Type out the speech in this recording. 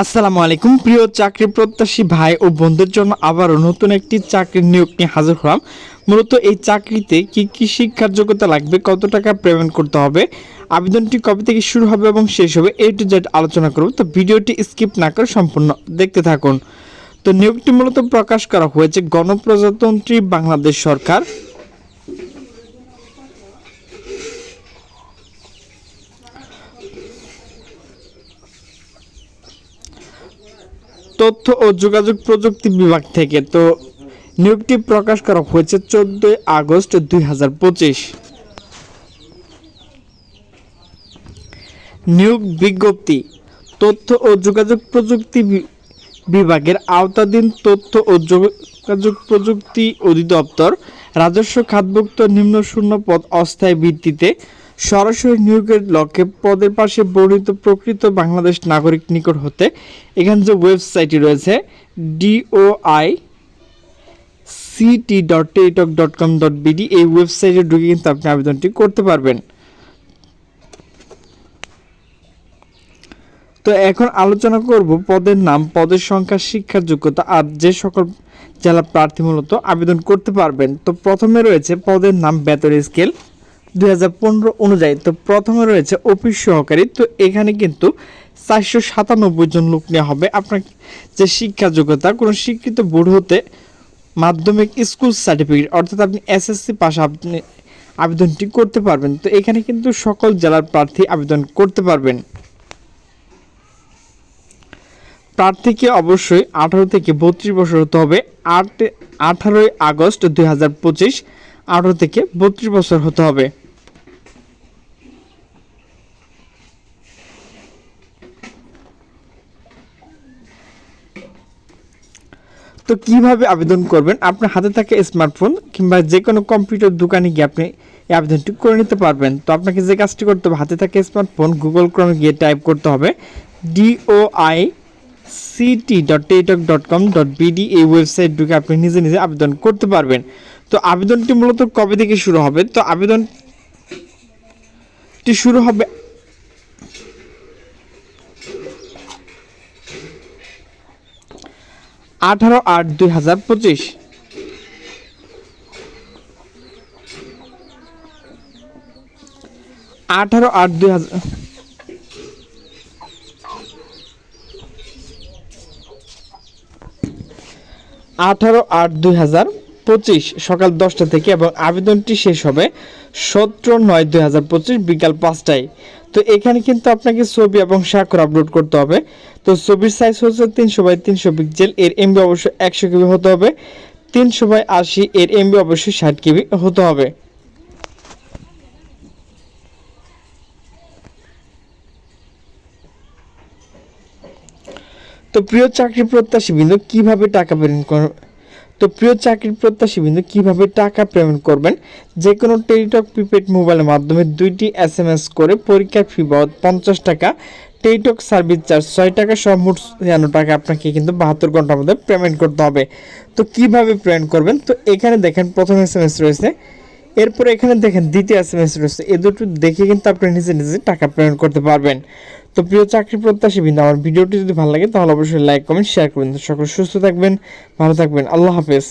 আসসালামু আলাইকুম, প্রিয় চাকরি প্রত্যাশী ভাই ও বন্ধুদের জন্য আবারও নতুন একটি চাকরির নিয়োগ নিয়ে হাজির হলাম। মূলত এই চাকরিতে কি কি শিক্ষার যোগ্যতা লাগবে, কত টাকা পেমেন্ট করতে হবে, আবেদনটি কবে থেকে শুরু হবে এবং শেষ হবে এই টু জেড আলোচনা করব। তো ভিডিওটি স্কিপ না করে সম্পূর্ণ দেখতে থাকুন। তো নিয়োগটি মূলত প্রকাশ করা হয়েছে গণপ্রজাতন্ত্রী বাংলাদেশ সরকার তথ্য ও যোগাযোগ প্রযুক্তি বিভাগ থেকে, তো নিয়োগটি প্রকাশ করা হয়েছে চোদ্দই আগস্ট দুই হাজার পঁচিশ। নিয়োগ বিজ্ঞপ্তি, তথ্য ও যোগাযোগ প্রযুক্তি বিভাগের আওতাধীন তথ্য ও যোগাযোগ প্রযুক্তি অধিদপ্তর রাজস্ব খাতভুক্ত নিম্ন শূন্য পদ অস্থায়ী ভিত্তিতে সরাসরি নিয়োগের লক্ষ্যে পদের পাশে বর্ণিত প্রকৃত বাংলাদেশ নাগরিক নিকট হতে এখানে যে ওয়েবসাইটটি রয়েছে ডিওআই সিটি ডট টেটক ডট কম ডট বিডি এই ওয়েবসাইটে ঢুকে কিন্তু আপনি আবেদনটি করতে পারবেন। তো এখন আলোচনা করব পদের নাম, পদের সংখ্যা শিক্ষার যোগ্যতা, আর যে সকল জেলা প্রার্থী মূলত আবেদন করতে পারবেন। তো প্রথমে রয়েছে পদের নাম, বেতন স্কেল। অনুযায়ী তো প্রথমে রয়েছে অফিস সহকারী, তো এখানে কিন্তু চারশো সাতানব্বই জন লোক নেওয়া হবে। আপনার যে শিক্ষা যোগ্যতা, কোনো শিক্ষিত বোর্ড হতে মাধ্যমিক স্কুল সার্টিফিকেট, অর্থাৎ আপনি এসএসসি পাস আপনি আবেদনটি করতে পারবেন। তো এখানে কিন্তু সকল জেলার প্রার্থী আবেদন করতে পারবেন। প্রার্থীকে অবশ্যই আঠারো থেকে বত্রিশ বছর হতে হবে। আট, আঠারোই আগস্ট দুই হাজার পঁচিশ আঠারো থেকে বত্রিশ বছর হতে হবে। তো কীভাবে আবেদন করবেন? আপনার হাতে থাকে স্মার্টফোন কিংবা যে কোনো কম্পিউটার দোকানে গিয়ে আপনি এই আবেদনটি করে নিতে পারবেন। তো আপনাকে যে কাজটি করতে হবে, হাতে থাকে স্মার্টফোন গুগল ক্রমে গিয়ে টাইপ করতে হবে ডিওআই সিটি ডট টেটক ডট কম ডট বিডি এই ওয়েবসাইট ঢুকে আপনি নিজে নিজে আবেদন করতে পারবেন। তো আবেদনটি মূলত কবে থেকে শুরু হবে? তো আবেদনটি শুরু হবে আঠারো আট দুই হাজার পঁচিশ। আঠারো আট দুই হাজার আঠারো আট দুই হাজার পঁচিশ, সকাল দশটা থেকে এবং আবেদনটি শেষ হবে সতেরো নয় দুই হাজার পঁচিশ বিকাল পাঁচটায়। তো এখানে কিন্তু আপনাকে ছবি এবং স্বাক্ষর আপলোড করতে হবে। তো ছবির সাইজ হচ্ছে তিনশো বাই তিনশো পিক্সেল এর এমবি অবশ্যই একশো কেবি হতে হবে। তিনশো বাই আশি, এর এমবি অবশ্যই ষাট কেবি হতে হবে। তো প্রিয় চাকরি প্রত্যাশী বিন্দু কীভাবে টাকা পেমেন্ট তো প্রিয় চাকরির প্রত্যাশী বিন্দু, কীভাবে টাকা পেমেন্ট করবেন? যে কোনো টেলিটক প্রিপেড মোবাইলের মাধ্যমে দুইটি এস এম এস করে পরীক্ষার ফি বাবদ পঞ্চাশ টাকা টেলিটক সার্ভিস চার্জ ছয় টাকা সহ মোট ছিয়ান্ন টাকা আপনাকে কিন্তু বাহাত্তর ঘণ্টার মধ্যে পেমেন্ট করতে হবে। তো কীভাবে পেমেন্ট করবেন? তো এখানে দেখেন প্রথম এস এম এস রয়েছে। এরপরে এখানে দেখেন দ্বিতীয় এস এম এস রয়েছে এ দুটো দেখে কিন্তু আপনি নিজে নিজে টাকা পেমেন্ট করতে পারবেন। তো প্রিয় চাকরি প্রত্যাশী বিন্দু, আমার ভিডিওটি যদি ভালো লাগে তাহলে অবশ্যই লাইক কমেন্ট শেয়ার করবেন। সকলে সুস্থ থাকবেন, ভালো থাকবেন। আল্লাহ হাফেজ।